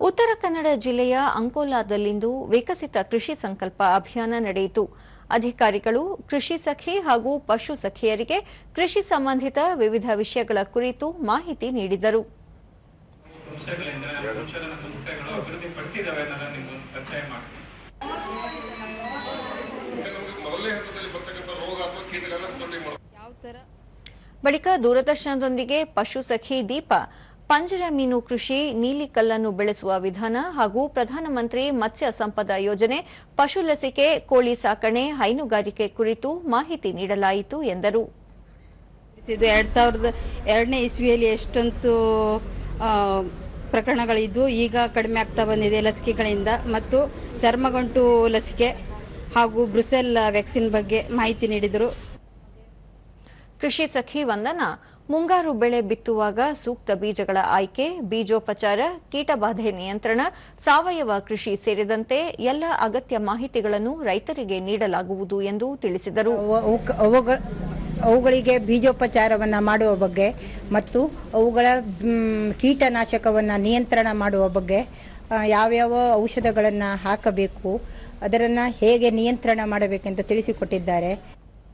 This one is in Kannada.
ಉತ್ತರ ಕನ್ನಡ ಜಿಲ್ಲೆಯ ಅಂಕೋಲಾದಲ್ಲಿಂದು ವಿಕಸಿತ ಕೃಷಿ ಸಂಕಲ್ಪ ಅಭಿಯಾನ ನಡೆಯಿತು. ಅಧಿಕಾರಿಗಳು, ಕೃಷಿ ಸಖಿ ಹಾಗೂ ಪಶು ಸಖಿಯರಿಗೆ ಕೃಷಿ ಸಂಬಂಧಿತ ವಿವಿಧ ವಿಷಯಗಳ ಕುರಿತು ಮಾಹಿತಿ ನೀಡಿದರು. ಬಳಿಕ ದೂರದರ್ಶನದೊಂದಿಗೆ ಪಶು ಸಖಿ ದೀಪ ಪಂಜರ ಮೀನು ಕೃಷಿ ನೀಲಿ ಕಲ್ಲನ್ನು ಬೆಳೆಸುವ ವಿಧಾನ ಹಾಗೂ ಪ್ರಧಾನಮಂತ್ರಿ ಮತ್ಸ್ಯ ಸಂಪದ ಯೋಜನೆ ಪಶು ಲಸಿಕೆ ಕೋಳಿ ಸಾಕಣೆ ಹೈನುಗಾರಿಕೆ ಕುರಿತು ಮಾಹಿತಿ ನೀಡಲಾಯಿತು ಎಂದರು. ಇದು ಎರಡು ಸಾವಿರದ ಎರಡನೇ ಇಸ್ವಿಯಲ್ಲಿ ಎಷ್ಟೊಂದು ಪ್ರಕರಣಗಳಿದ್ದು ಈಗ ಕಡಿಮೆ ಆಗ್ತಾ ಬಂದಿದೆ ಲಸಿಕೆಗಳಿಂದ. ಮತ್ತು ಚರ್ಮಗಂಟು ಲಸಿಕೆ ಹಾಗೂ ಬ್ರುಸೆಲ್ ವ್ಯಾಕ್ಸಿನ್ ಬಗ್ಗೆ ಮಾಹಿತಿ ನೀಡಿದರು. ಕೃಷಿ ಸಖಿ ವಂದನ ಮುಂಗಾರು ಬೆಳೆ ಬಿತ್ತುವಾಗ ಸೂಕ್ತ ಬೀಜಗಳ ಆಯ್ಕೆ, ಬೀಜೋಪಚಾರ, ಕೀಟಬಾಧೆ ನಿಯಂತ್ರಣ, ಸಾವಯವ ಕೃಷಿ ಸೇರಿದಂತೆ ಎಲ್ಲ ಅಗತ್ಯ ಮಾಹಿತಿಗಳನ್ನು ರೈತರಿಗೆ ನೀಡಲಾಗುವುದು ಎಂದು ತಿಳಿಸಿದರು. ಅವುಗಳಿಗೆ ಬೀಜೋಪಚಾರವನ್ನು ಮಾಡುವ ಬಗ್ಗೆ ಮತ್ತು ಅವುಗಳ ಕೀಟನಾಶಕವನ್ನು ನಿಯಂತ್ರಣ ಮಾಡುವ ಬಗ್ಗೆ ಯಾವ್ಯಾವ ಔಷಧಗಳನ್ನು ಹಾಕಬೇಕು, ಅದರನ್ನು ಹೇಗೆ ನಿಯಂತ್ರಣ ಮಾಡಬೇಕೆಂದು ತಿಳಿಸಿಕೊಟ್ಟಿದ್ದಾರೆ.